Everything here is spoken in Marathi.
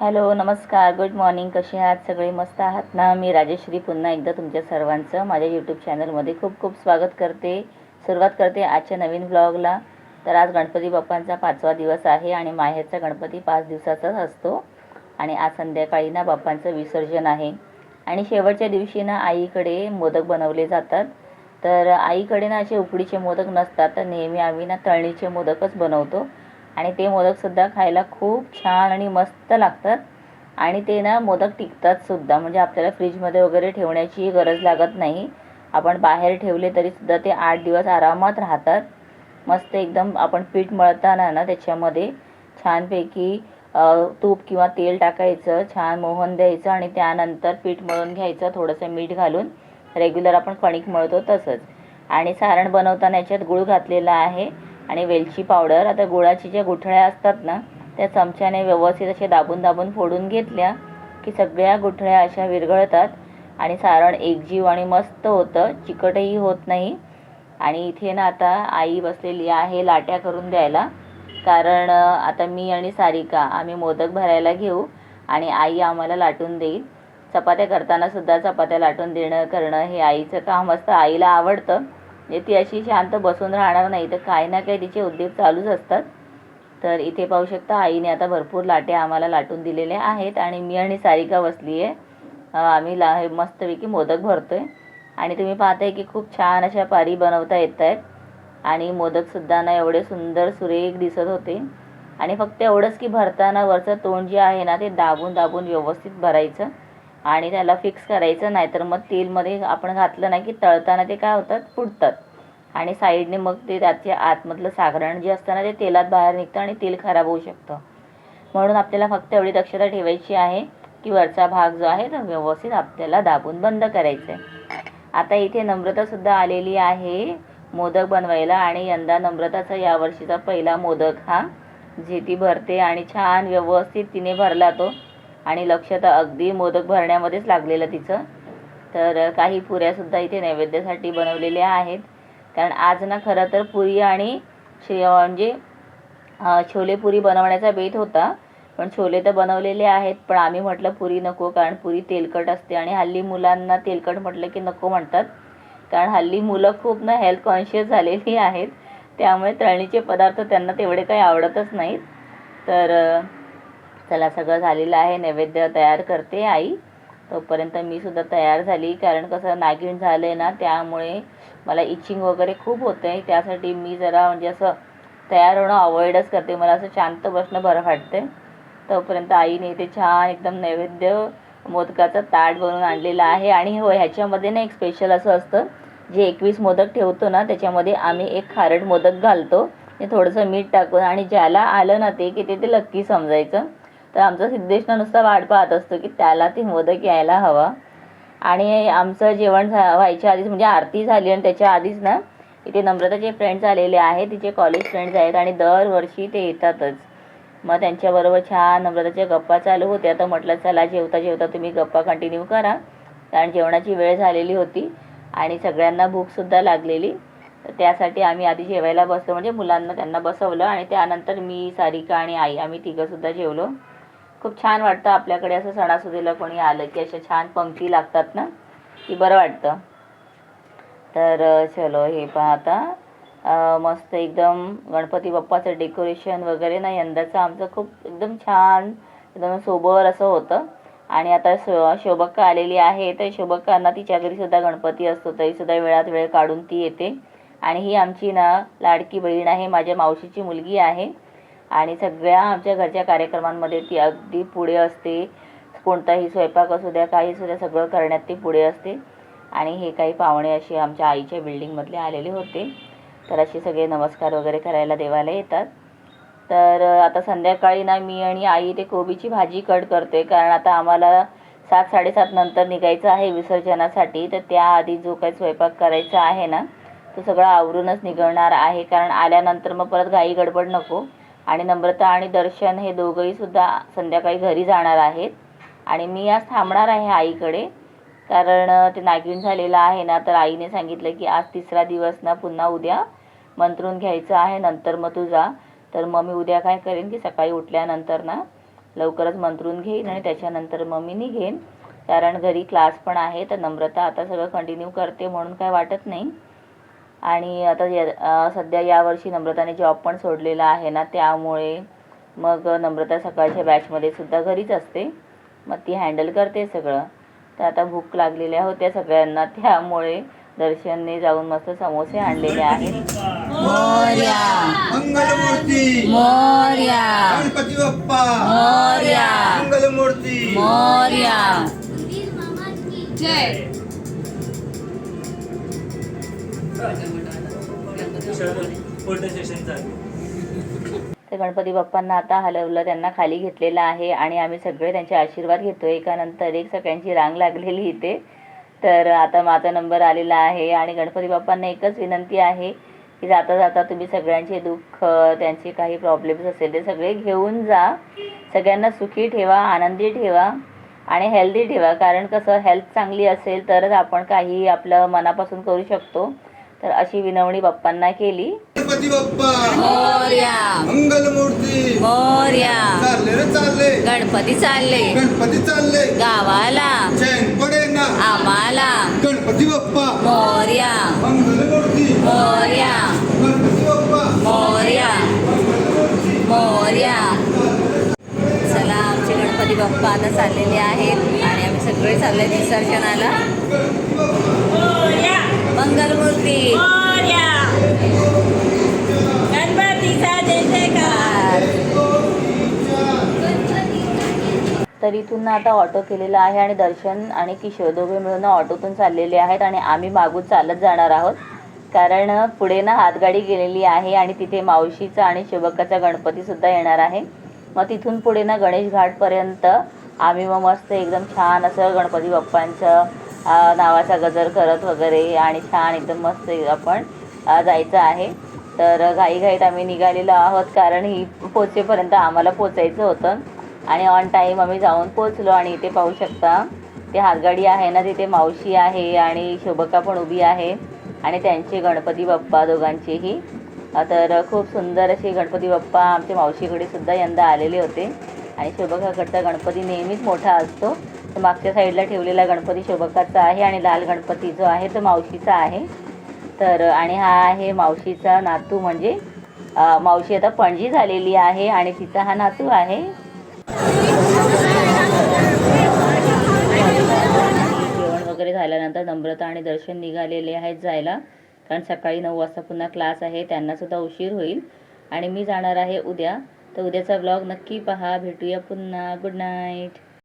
हॅलो नमस्कार गुड मॉर्निंग कसे आहात? सगळे मस्त आहात ना? मी राजेश्री पुन्हा एकदा तुमच्या सर्वांचं माझ्या यूट्यूब चॅनलमध्ये खूप खूप स्वागत करते. सुरुवात करते आजच्या नवीन ब्लॉगला तर आज गणपती बाप्पांचा पाचवा दिवस आहे आणि माहेरचा गणपती पाच दिवसाचाच असतो. आणि आज संध्याकाळी ना बाप्पांचं विसर्जन आहे. आणि शेवटच्या दिवशी ना आईकडे मोदक बनवले जातात. तर आईकडे ना असे उकडीचे मोदक नसतात तर नेहमी आम्ही ना तळणीचे मोदकच बनवतो. आणि ते मोदकसुद्धा खायला खूप छान आणि मस्त लागतात. आणि ते ना मोदक टिकतातसुद्धा म्हणजे आपल्याला फ्रीजमध्ये वगैरे ठेवण्याची गरज लागत नाही. आपण बाहेर ठेवले तरीसुद्धा ते आठ दिवस आरामात राहतात. मस्त एकदम आपण पीठ मळताना ना त्याच्यामध्ये छानपैकी तूप किंवा तेल टाकायचं छान मोहन द्यायचं आणि त्यानंतर पीठ मळून घ्यायचं थोडंसं मीठ घालून. रेग्युलर आपण कणिक मळतो तसंच. आणि सारण बनवताना याच्यात गूळ घातलेला आहे. आणि वेलची पावडर आता गुळाची ज्या गुठळ्या असतात ना त्या चमच्याने व्यवस्थित असे दाबून दाबून फोडून घेतल्या की सगळ्या गुठळ्या अशा विरघळतात आणि सारण एकजीव आणि मस्त होतं चिकटही होत नाही. आणि इथे ना आता आई बसलेली आहे लाट्या करून द्यायला. कारण आता मी आणि सारिका आम्ही मोदक भरायला घेऊ आणि आई आम्हाला लाटून देईल. चपात्या करताना सुद्धा चपात्या लाटून देणं करणं हे आईचं काम असतं. आईला आवडतं. म्हणजे ती अशी शांत बसून राहणार नाही तर काही ना काही तिचे उद्योग चालूच असतात. तर इथे पाहू शकता आईने आता भरपूर लाटे आम्हाला लाटून दिलेल्या आहेत आणि मी आणि सारिका बसली आहे आम्ही ला हे मस्तपैकी मोदक भरतो आहे आणि तुम्ही पाहताय की खूप छान अशा पारी बनवता येत आहेत आणि मोदकसुद्धा ना एवढे सुंदर सुरेख दिसत होते. आणि फक्त एवढंच की भरताना वरचं तोंड जे आहे ना ते दाबून दाबून व्यवस्थित भरायचं. आणि त्याला फिक्स करायचं नाही तर मग तेलमध्ये आपण घातलं नाही की तळताना ते काय होतात? फुटतात. आणि साईडने मग ते त्याचे आतमधलं सागरण जे असतं ना ते तेलात बाहेर निघतं आणि तेल खराब होऊ शकतं. म्हणून आपल्याला फक्त एवढी दक्षता ठेवायची आहे की वरचा भाग जो आहे तो व्यवस्थित आपल्याला दाबून बंद करायचा आहे. आता इथे नम्रतासुद्धा आलेली आहे मोदक बनवायला आणि यंदा नम्रताचा यावर्षीचा पहिला मोदक हा जे ती भरते आणि छान व्यवस्थित तिने भरला तो. आणि लक्ष तर अगदी मोदक भरण्यामध्येच लागलेलं तिचं. तर काही पुऱ्यासुद्धा इथे नैवेद्यासाठी बनवलेल्या आहेत. कारण आज ना खरं तर पुरी आणि शे म्हणजे छोले पुरी बनवण्याचा बेत होता. पण छोले तर बनवलेले आहेत. पण आम्ही म्हटलं पुरी नको कारण पुरी तेलकट असते आणि हल्ली मुलांना तेलकट म्हटलं की नको म्हणतात. कारण हल्ली मुलं खूप ना हेल्थ कॉन्शियस झालेली आहेत. त्यामुळे तळणीचे पदार्थ त्यांना तेवढे काही आवडतच नाहीत. तर चला सगळं झालेलं आहे. नैवेद्य तयार करते आई. तोपर्यंत मी सुद्धा तयार झाली. कारण कसं नागिण झालं आहे ना त्यामुळे मला इचिंग वगैरे खूप होतं आहे त्यासाठी मी जरा म्हणजे असं तयार होणं अवॉइडच करते. मला असं शांत बसणं बरं वाटते तोपर्यंत आईने इथे छान एकदम नैवेद्य मोदकाचं ताट बनवून आणलेलं आहे. आणि हो ह्याच्यामध्ये ना एक स्पेशल असं असतं. जे एकवीस मोदक ठेवतो ना त्याच्यामध्ये आम्ही एक खारट मोदक घालतो. ते थोडंसं मीठ टाकून आणि ज्याला आलं ना ते की ते ते लक्की समजायचं. तर आमचा सिद्धेशना नुसता वाट पाहत असतो की त्याला ते मोदक यायला हवा. आणि आमचं जेवण झा व्हायच्या आधीच म्हणजे आरती झाली आणि त्याच्या आधीच ना इथे नम्रताचे फ्रेंड्स आलेले आहेत तिचे कॉलेज फ्रेंड्स आहेत आणि दरवर्षी ते येतातच. मग त्यांच्याबरोबर छान नम्रताच्या गप्पा चालू होत्या. तर म्हटलं चला जेवता जेवता तुम्ही गप्पा कंटिन्यू करा. कारण जेवणाची वेळ झालेली होती आणि सगळ्यांना भूकसुद्धा लागलेली. तर त्यासाठी आम्ही आधी जेवायला बसलो. म्हणजे मुलांना त्यांना बसवलं आणि त्यानंतर मी सारिका आणि आई आम्ही तिघंसुद्धा जेवलो. खूप छान वाटतं आपल्याकडे असं सणासुदीला कोणी आलं की अशा छान पंक्ती लागतात ना की बरं वाटतं. तर चलो हे पहा आता. मस्त एकदम गणपती बाप्पाचं डेकोरेशन वगैरे ना यंदाचं आमचं खूप एकदम छान एकदम सोबर असं होतं. आणि आता शो शोभक्का आलेली आहे तर शोभक्कांना तिच्या घरीसुद्धा गणपती असतो तरीसुद्धा वेळात वेळ काढून ती येते. आणि ही आमची ना लाडकी बहीण आहे माझ्या मावशीची मुलगी आहे. आणि सगळ्या आमच्या घरच्या कार्यक्रमांमध्ये ती अगदी पुढे असते. कोणताही स्वयंपाक असू द्या काही असू द्या सगळं करण्यात ती पुढे असते. आणि हे काही पाहुणे असे आमच्या आईच्या बिल्डिंगमधले आलेले होते. तर असे सगळे नमस्कार वगैरे करायला देवाला येतात. तर आता संध्याकाळी ना मी आणि आई ते कोबीची भाजी कट करते कारण आता आम्हाला सात साडेसात नंतर निघायचं आहे विसर्जनासाठी. तर त्याआधी जो काही स्वयंपाक करायचा आहे ना तो सगळा आवरूनच निघणार आहे. कारण आल्यानंतर मग परत घाई गडबड नको. आणि नम्रता आणि दर्शन हे दोघंही सुद्धा संध्याकाळी घरी जाणार आहेत. आणि मी आज थांबणार आहे आईकडे कारण ते नागिन झालेलं आहे ना तर आईने सांगितलं की आज तिसरा दिवस ना पुन्हा उद्या मंत्रून घ्यायचं आहे नंतर मग तू जा. तर मग मी उद्या काय करेन की सकाळी उठल्यानंतर ना लवकरच मंत्रून घेईन आणि त्याच्यानंतर मग मी निघेन. कारण घरी क्लास पण आहे तर नम्रता आता सगळं कंटिन्यू करते म्हणून काय वाटत नाही. आणि आता या अं, सध्या यावर्षी नम्रताने जॉब पण सोडलेला आहे ना त्यामुळे मग नम्रता सकाळच्या बॅचमध्ये सुद्धा घरीच असते. मग ती हँडल करते सगळं. तर आता भूक लागलेल्या होत्या सगळ्यांना त्यामुळे दर्शनने जाऊन मस्त समोसे आणलेले आहेत. मोर्या. मोर्या. फोटो ते तर गणपती बाप्पांना आता हलवलं त्यांना खाली घेतलेलं आहे आणि आम्ही सगळे त्यांचे आशीर्वाद घेतो एकानंतर एक सगळ्यांची रांग लागलेली इथे. तर आता माझा नंबर आलेला आहे आणि गणपती बाप्पांना एकच विनंती आहे की जाता जाता तुम्ही सगळ्यांचे दुःख त्यांचे काही प्रॉब्लेम्स असेल ते सगळे घेऊन जा. सगळ्यांना सुखी ठेवा आनंदी ठेवा आणि हेल्दी ठेवा. कारण कसं हेल्थ चांगली असेल तरच आपण काही आपलं मनापासून करू शकतो. तर अशी विनवणी बाप्पांना केली. गणपती बाप्पा! मोर्या! मंगलमूर्ती! मोर्या! चालले गणपती चालले. गणपती चालले! गावाला. आम्हाला. गणपती बाप्पा! मोर्या! मंगलमूर्ती! मोर्या! गणपती बाप्पा! मोर्या! मोर्या! चला आमचे गणपती बाप्पा आता चाललेले आहेत आणि आम्ही सगळे चालले विसर्जनाला. मंगलमूर्ती तर इथून ना आता ऑटो केलेला आहे आणि दर्शन आणि किशोर दोघे मिळून ऑटोतून चाललेले आहेत आणि आम्ही मागून चालत जाणार आहोत. कारण पुढे ना हातगाडी गेलेली आहे आणि तिथे मावशीचा आणि शुभकाचा गणपतीसुद्धा येणार आहे. मग तिथून पुढे ना गणेश घाटपर्यंत आम्ही मग मस्त एकदम छान असं गणपती बाप्पांचं नावाचा गजर करत वगैरे आणि छान एकदम मस्त आपण जायचं आहे. तर घाईघाईत आम्ही निघालेलो आहोत कारण ही पोचेपर्यंत आम्हाला पोचायचं होतं. आणि ऑन टाईम आम्ही जाऊन पोचलो आणि इथे पाहू शकता ते हातगाडी आहे ना तिथे मावशी आहे आणि शोभका पण उभी आहे आणि त्यांचे गणपती बाप्पा दोघांचेही. तर खूप सुंदर असे गणपती बाप्पा आमच्या मावशीकडे सुद्धा यंदा आलेले होते. आणि शोभकाकडचा गणपती नेहमीच मोठा असतो. तर मागच्या साईडला ठेवलेला गणपती शोभकाचा आहे आणि लाल गणपती जो आहे तो मावशीचा आहे. तर आणि हा आहे मावशीचा नातू म्हणजे मावशी आता पणजी झालेली आहे आणि तिचा हा नातू आहे. जेवण वगैरे झाल्यानंतर नम्रता आणि दर्शन निघालेले आहेत जायला. कारण सकाळी नऊ वाजता पुन्हा क्लास आहे त्यांनासुद्धा उशीर होईल. आणि मी जाणार आहे उद्या. तर उद्याचा ब्लॉग नक्की पहा. भेटूया पुन्हा. Good night